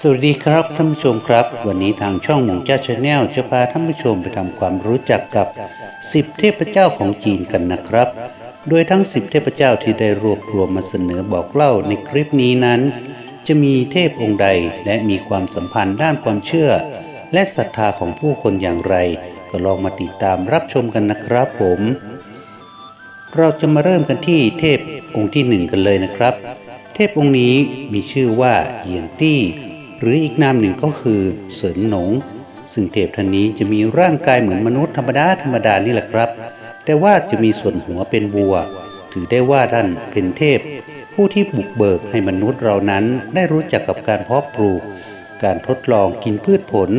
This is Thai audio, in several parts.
สวัสดีครับท่านผู้ชมครับ วันนี้ทางช่องหมงจ้าชาแนลจะพาท่านผู้ชมไปทำความรู้จักกับ10เทพเจ้าของจีนกันนะครับ โดยทั้ง10เทพเจ้าที่ได้รวบรวมมาเสนอบอกเล่าในคลิปนี้นั้น จะมีเทพองค์ใดและมีความสัมพันธ์ด้านความเชื่อ และศรัทธาของผู้คนอย่างไร ก็ลองมาติดตามรับชมกันนะครับผม เราจะมาเริ่มกันที่เทพองค์ที่หนึ่งกันเลยนะครับ เทพองค์นี้มีชื่อว่าเยียนตี้ หรืออีกนามหนึ่งก็คือเสินหนง ซึ่งเทพท่านนี้จะมีร่างกายเหมือนมนุษย์ธรรมดาธรรมดานี่แหละครับ แต่ว่าจะมีส่วนหัวเป็นวัว ถือได้ว่าท่านเป็นเทพ ผู้ที่บุกเบิกให้มนุษย์เรานั้นได้รู้จักกับการเพาะปลูก การทดลองกินพืชผล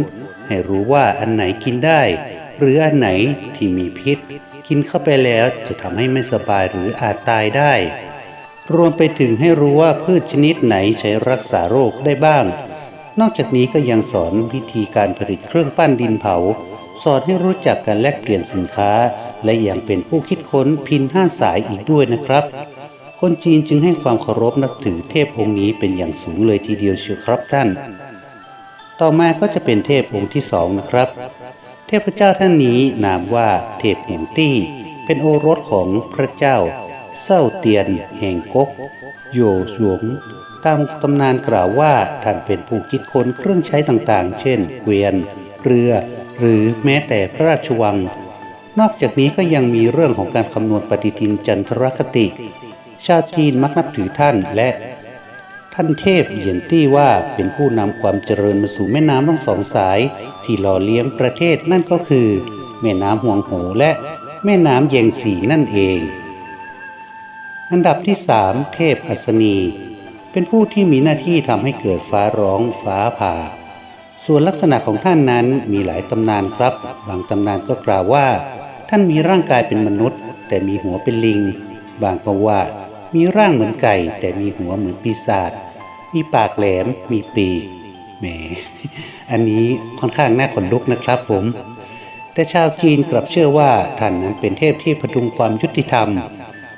ให้รู้ว่าอันไหนกินได้ หรืออันไหนที่มีพิษ กินเข้าไปแล้วจะทำให้ไม่สบายหรืออาจตายได้ รวมไปถึงให้รู้ว่าพืชชนิดไหนใช้รักษาโรคได้บ้าง นอกจากนี้ก็ยังสอนวิธีการผลิตเครื่องปั้นดินเผา สอนให้รู้จักการแลกเปลี่ยนสินค้า และยังเป็นผู้คิดค้นพินห้าสายอีกด้วยนะครับ คนจีนจึงให้ความเคารพนับถือเทพองค์นี้เป็นอย่างสูงเลยทีเดียวเชียวครับท่าน ต่อมาก็จะเป็นเทพองค์ที่สองนะครับ เทพเจ้าท่านนี้นามว่าเทพเหงตี้ เป็นโอรสของพระเจ้า เซ้าเตียนแห่งก๊กโยหยงตามตำนานกล่าวว่าท่านเป็นผู้คิดค้นเครื่องใช้ต่างๆ เช่น เกวียน เรือ หรือแม้แต่พระราชวัง นอกจากนี้ก็ยังมีเรื่องของการคำนวณปฏิทินจันทรคติ ชาวจีนมักนับถือท่านและท่านเทพเหยียนตี้ว่าเป็นผู้นำความเจริญมาสู่แม่น้ำทั้งสองสาย ที่หล่อเลี้ยงประเทศนั่นก็คือ แม่น้ำห่วงโหและแม่น้ำเยงสีนั่นเอง อันดับที่สามเทพอัศนี เป็นผู้ที่มีหน้าที่ทำให้เกิดฟ้าร้องฟ้าผ่า ส่วนลักษณะของท่านนั้นมีหลายตำนานครับ บางตำนานก็กล่าวว่า ท่านมีร่างกายเป็นมนุษย์ แต่มีหัวเป็นลิง บางก็ว่า มีร่างเหมือนไก่ แต่มีหัวเหมือนปีศาจมีปากแหลมมีปีกแหม อันนี้ค่อนข้างน่าขนลุกนะครับผม แต่ชาวจีนกลับเชื่อว่าท่านนั้นเป็นเทพที่พดุงความยุติธรรม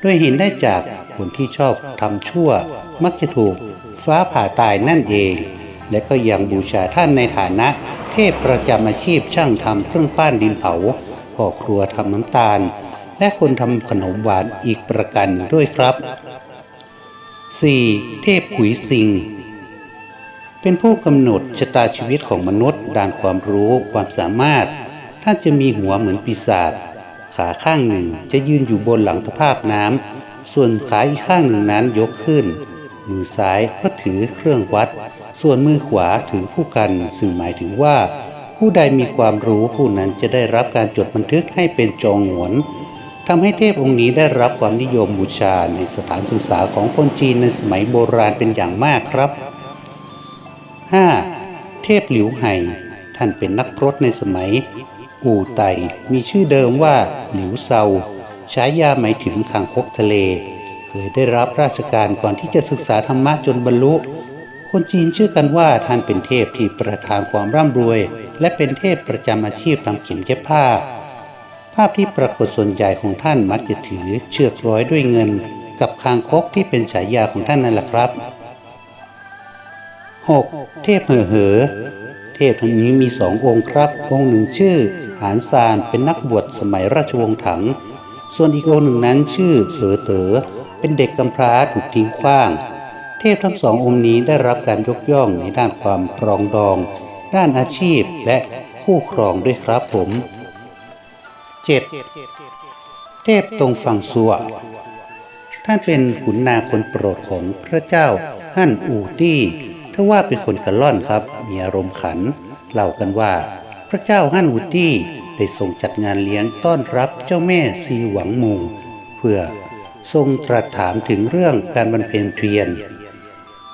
ด้วยเห็นได้จากคนที่ชอบทำชั่ว มักจะถูกฟ้าผ่าตายนั่นเอง และก็ยังบูชาท่านในฐานะ เทพประจำอาชีพช่างทำเครื่องปั้นดินเผาพ่อครัวทำน้ำตาล และคนทำขนมหวานอีกประการหนึ่งด้วยครับ 4. เทพขุยซิงเป็นผู้กำหนดชะตาชีวิตของมนุษย์ด้านความรู้ความสามารถ ท่านจะมีหัวเหมือนปีศาจ ขาข้างหนึ่งจะยืนอยู่บนหลังตะภาพน้ำ ส่วนขาอีกข้างหนึ่งนั้นยกขึ้น มือซ้ายก็ถือเครื่องวัด ส่วนมือขวาถือผู้กัน ซึ่งหมายถึงว่า ผู้ใดมีความรู้ผู้นั้นจะได้รับการจดบันทึกให้เป็นจองหวนทำให้เทพองค์นี้ได้รับความนิยมบูชาในสถานศึกษาของคนจีนในสมัยโบราณเป็นอย่างมากครับ 5. เทพหลิวไห่ ท่านเป็นนักพรตในสมัย อู่ไตมีชื่อเดิมว่าหลิวเซาฉายาหมายถึงคางคกทะเล เคยได้รับราชการก่อนที่จะศึกษาธรรมะจนบรรลุ คนจีนเชื่อกันว่าท่านเป็นเทพที่ประทานความร่ำรวย และเป็นเทพประจำอาชีพทำเข็มเย็บผ้า ภาพที่ปรากฏส่วนใหญ่ของท่านมักจะถือเชือกร้อยด้วยเงิน กับคางคกที่เป็นฉายาของท่านนั่นแหละครับ 6. เทพเหอเหอ เทพท่านนี้มีสององค์ครับ องค์หนึ่งชื่อ หานซานเป็นนักบวชสมัยราชวงศ์ถัง ส่วนอีกองหนึ่งนั้นชื่อเสือเต๋อเป็นเด็กกำพร้าถูกทิ้งขว้าง เทพทั้งสององค์นี้ได้รับการยกย่องในด้านความปรองดอง ด้านอาชีพและคู่ครองด้วยครับผม 7. เทพตรงฝั่งซัวท่านเป็นขุนนางคนโปรดของพระเจ้าฮั่นอูตี้ถ้าว่าเป็นคนกระล่อนครับ มีอารมณ์ขันเล่ากันว่า พระเจ้าฮั่นอูตี้ได้ทรงจัดงานเลี้ยงต้อนรับเจ้าแม่ซีหวังมูเพื่อทรงตรัสถามถึงเรื่องการบรรเพนเทียน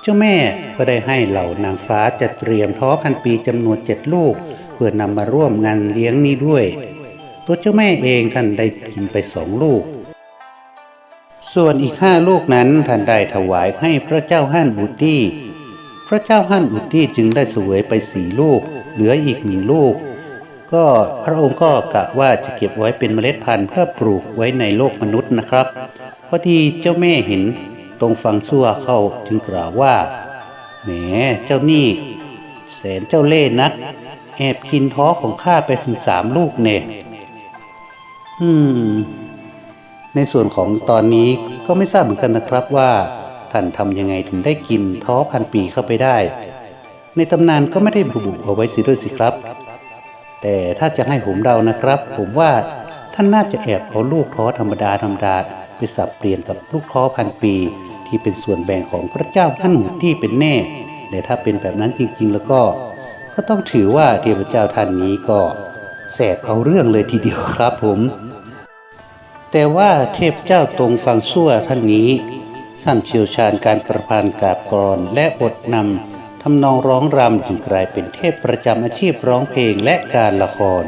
เจ้าแม่ก็ได้ให้เหล่านางฟ้าจัดเตรียมท้อพันปีจำนวนเจ็ดลูก เพื่อนำมาร่วมงานเลี้ยงนี้ด้วย ตัวเจ้าแม่เองท่านได้กินไปสองลูก ส่วนอีกห้าลูกนั้นท่านได้ถวายให้พระเจ้าฮั่นอูตี้พระเจ้าฮั่นอูตี้จึงได้เสวยไปสี่ลูก เหลืออีกหนึ่งลูก ก็พระองค์ก็กะว่าจะเก็บไว้เป็นเมล็ดพันธุ์เพื่อปลูกไว้ในโลกมนุษย์นะครับพอดีเจ้าแม่เห็นตรงฟังซั่วเข้าจึงกล่าวว่าแหมเจ้านี่แสนเจ้าเล่นัก แอบกินท้อของข้าไปถึงสามลูกเนี่ยอืม ในส่วนของตอนนี้ก็ไม่ทราบเหมือนกันนะครับว่าท่านทำยังไงถึงได้กินท้อพันปีเข้าไปได้ ในตำนานก็ไม่ได้ระบุเอาไว้สิด้วยสิครับ แต่ถ้าจะให้ผมเดานะครับ ผมว่าท่านน่าจะแอบเอาลูกท้อธรรมดาธรรมดาไปสับเปลี่ยนกับลูกท้อพันปี ที่เป็นส่วนแบ่งของพระเจ้าท่านหมูที่เป็นแน่แต่ถ้าเป็นแบบนั้นจริง ๆ แล้วก็ ก็ต้องถือว่าเทพเจ้าท่านนี้ก็แสบเอาเรื่องเลยทีเดียวครับผม แต่ว่าเทพเจ้าตรงฟังชั่วท่านนี้ท่านเชี่ยวชาญการประพันธ์กาบกรอนและบทนำ ทำนองร้องรำจึงกลายเป็นเทพประจำอาชีพร้องเพลงและการละคร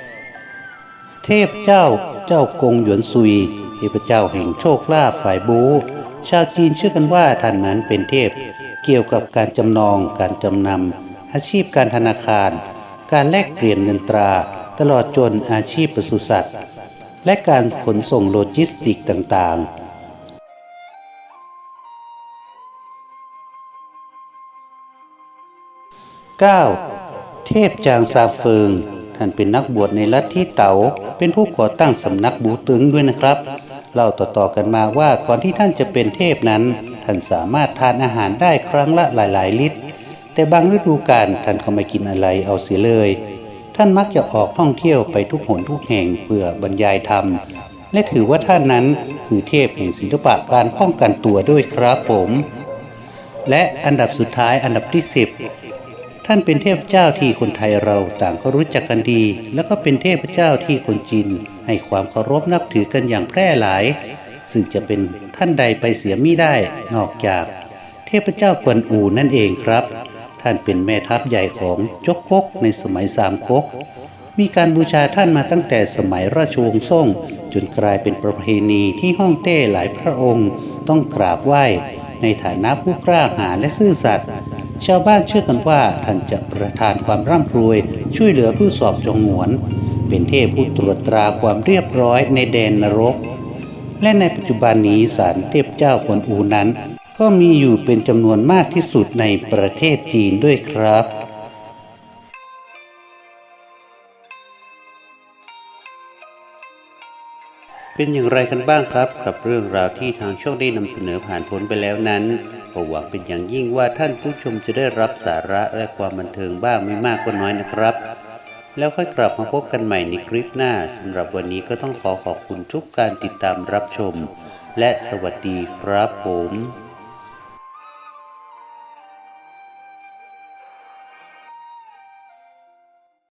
8. เทพเจ้าเจ้ากงหยวนซุย เทพเจ้าแห่งโชคลาภฝ่ายบู ชาวจีนเชื่อกันว่าท่านนั้นเป็นเทพเกี่ยวกับการจำนอง การจำนำ อาชีพการธนาคาร การแลกเปลี่ยนเงินตรา ตลอดจนอาชีพปศุสัตว์ และการขนส่งโลจิสติกต่างๆ 9. เทพจางซาเฟิง ท่านเป็นนักบวชในลัทธิเต๋า เป็นผู้ก่อตั้งสำนักบูตึงด้วยนะครับ เล่าต่อๆกันมาว่าก่อนที่ท่านจะเป็นเทพนั้น ท่านสามารถทานอาหารได้ครั้งละหลายๆ ลิตร แต่บางฤดูกาลท่านก็ไม่กินอะไรเอาเสียเลย ท่านมักจะออกท่องเที่ยวไปทุกหนทุกแห่งเพื่อบรรยายธรรม และถือว่าท่านนั้นคือเทพแห่งศิลปะการป้องกันตัวด้วยครับผม และอันดับสุดท้ายอันดับที่ 10 ท่านเป็นเทพเจ้าที่คนไทยเราต่างก็รู้จักกันดี แล้วก็เป็นเทพเจ้าที่คนจีนให้ความเคารพนับถือกันอย่างแพร่หลาย ซึ่งจะเป็นท่านใดไปเสียมิได้นอกจาก เทพเจ้ากวนอูนั่นเองครับ ท่านเป็นแม่ทัพใหญ่ของจกกกในสมัยสามก๊กมีการบูชาท่านมาตั้งแต่สมัยราชวงศ์ซ่ง จนกลายเป็นประเพณีที่ฮ่องเต้หลายพระองค์ ต้องกราบไหว้ ในฐานะผู้กล้าหาญและซื่อสัตย์ ชาวบ้านเชื่อกันว่าท่านจะประทานความร่ำรวย ช่วยเหลือผู้สอบจงหวน เป็นเทพผู้ตรวจตราความเรียบร้อยในแดนนรก และในปัจจุบันนี้ศาลเทพเจ้ากวนอูนั้น ก็มีอยู่เป็นจำนวนมากที่สุดในประเทศจีนด้วยครับ เป็นอย่างไรกันบ้างครับ กับเรื่องราวที่ทางช่องได้นำเสนอผ่านพ้นไปแล้วนั้นก็หวังเป็นอย่างยิ่งว่าท่านผู้ชมจะได้รับสาระและความบันเทิงบ้างไม่มากก็น้อยนะครับ แล้วค่อยกลับมาพบกันใหม่ในคลิปหน้าสำหรับวันนี้ก็ต้องขอขอบคุณทุกการติดตามรับชม และสวัสดีครับผม